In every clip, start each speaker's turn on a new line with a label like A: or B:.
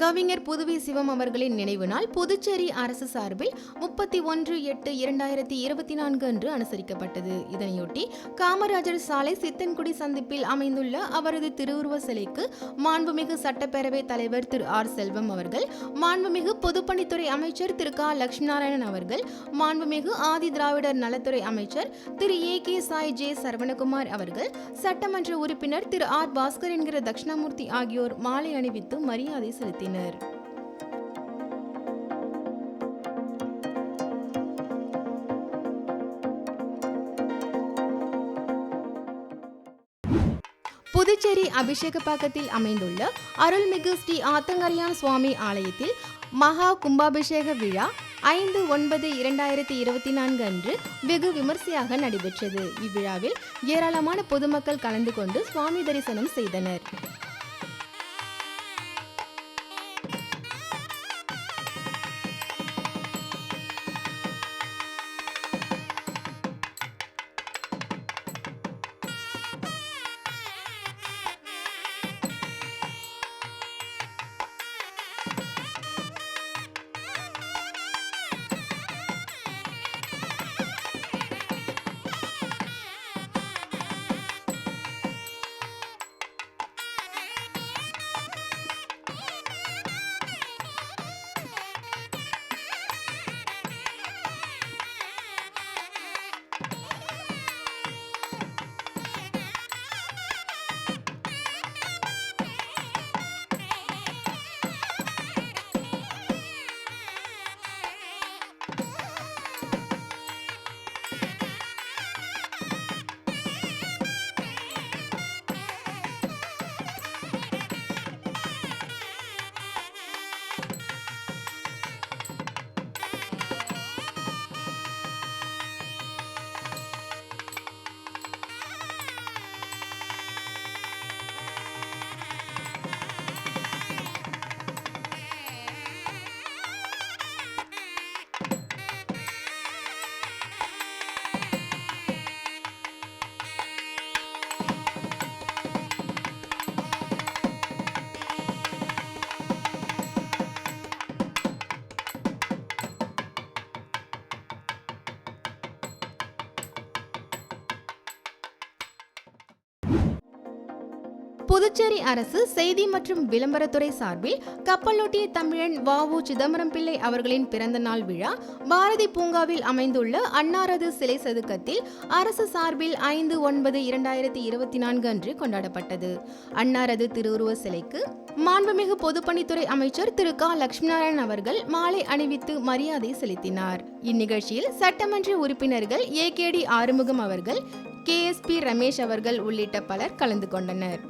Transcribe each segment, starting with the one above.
A: கவிஞர் புதுவை சிவம் அவர்களின் நினைவு நாள் புதுச்சேரி அரசு சார்பில் முப்பத்தி ஒன்று எட்டு இரண்டாயிரத்தி இருபத்தி நான்கு அன்று அனுசரிக்கப்பட்டது. இதனையொட்டி காமராஜர் சாலை சித்தன்குடி சந்திப்பில் அமைந்துள்ள அவரது திருவுருவ சிலைக்கு மாண்புமிகு சட்டப்பேரவை தலைவர் திரு ஆர் செல்வம் அவர்கள் மாண்புமிகு பொதுப்பணித்துறை அமைச்சர் திரு க லட்சுமிநாராயணன் அவர்கள் மாண்புமிகு ஆதி திராவிடர் நலத்துறை அமைச்சர் திரு A K Sai J Saravanakumar அவர்கள் சட்டமன்ற உறுப்பினர் திரு ஆர் பாஸ்கர் என்கிற தட்சிணாமூர்த்தி ஆகியோர் மாலை அணிவித்து மரியாதை செலுத்தினர். புதுச்சேரி அபிஷேகப்பாக்கத்தில் அமைந்துள்ள அருள்மிகு ஸ்ரீ ஆத்தங்கரையான் சுவாமி ஆலயத்தில் மகா கும்பாபிஷேக விழா ஐந்து ஒன்பது இரண்டாயிரத்தி இருபத்தி நான்கு அன்று வெகு விமர்சையாக நடைபெற்றது. இவ்விழாவில் ஏராளமான பொதுமக்கள் கலந்து கொண்டு சுவாமி தரிசனம் செய்தனர். புதுச்சேரி அரசு செய்தி மற்றும் விளம்பரத்துறை சார்பில் கப்பலோட்டிய தமிழன் வ உ சிதம்பரம் பிள்ளை அவர்களின் பிறந்த நாள் விழா பாரதி பூங்காவில் அமைந்துள்ள அன்னாரது சிலை சதுக்கத்தில் அரசு சார்பில் ஐந்து ஒன்பது இரண்டாயிரத்தி இருபத்தி நான்கு அன்று கொண்டாடப்பட்டது. அன்னாரது திருவுருவ சிலைக்கு மாண்புமிகு பொதுப்பணித்துறை அமைச்சர் திரு க. லட்சுமிநாராயணன் அவர்கள் மாலை அணிவித்து மரியாதை செலுத்தினார். இந்நிகழ்ச்சியில் சட்டமன்ற உறுப்பினர்கள் ஏ கே டி ஆறுமுகம் அவர்கள் கே எஸ் பி ரமேஷ் அவர்கள் உள்ளிட்ட பலர் கலந்து கொண்டனர்.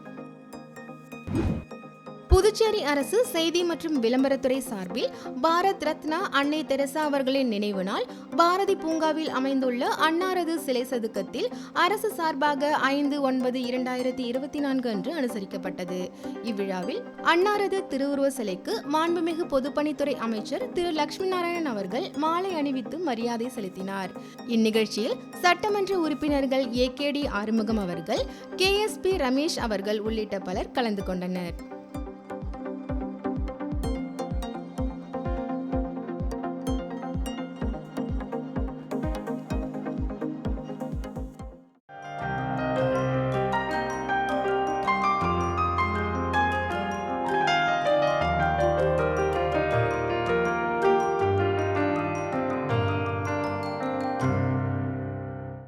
A: புதுச்சேரி அரசு செய்தி மற்றும் விளம்பரத்துறை சார்பில் பாரத் ரத்னா அன்னை தெரசா அவர்களின் நினைவு நாள் பாரதி பூங்காவில் அமைந்துள்ள அன்னாரது சிலை சதுக்கத்தில் அரசு சார்பாக ஐந்து ஒன்பது இரண்டாயிரத்தி இருபத்தி நான்கு அன்று அனுசரிக்கப்பட்டது. இவ்விழாவில் அன்னாரது திருவுருவ சிலைக்கு மாண்புமிகு பொதுப்பணித்துறை அமைச்சர் திரு லட்சுமி நாராயணன் அவர்கள் மாலை அணிவித்து மரியாதை செலுத்தினார். இந்நிகழ்ச்சியில் சட்டமன்ற உறுப்பினர்கள் ஏ கே டி ஆறுமுகம் அவர்கள் கே எஸ் பி ரமேஷ் அவர்கள் உள்ளிட்ட பலர் கலந்து கொண்டனர்.